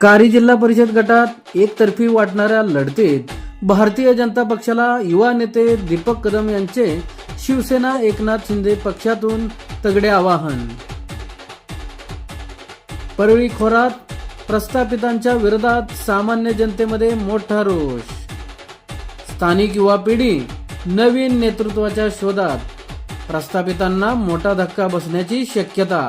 कारी जिल्हा परिषद गटात एकतर्फी वाटणाऱ्या लढतीत भारतीय जनता पक्षाला युवा नेते दीपक कदम यांचे शिवसेना एकनाथ शिंदे पक्षातून तगडे आवाहन. परळी खोरात प्रस्थापितांच्या विरोधात सामान्य जनतेमध्ये मोठा रोष. स्थानिक युवा पिढी नवीन नेतृत्वाच्या शोधात प्रस्थापितांना मोठा धक्का बसण्याची शक्यता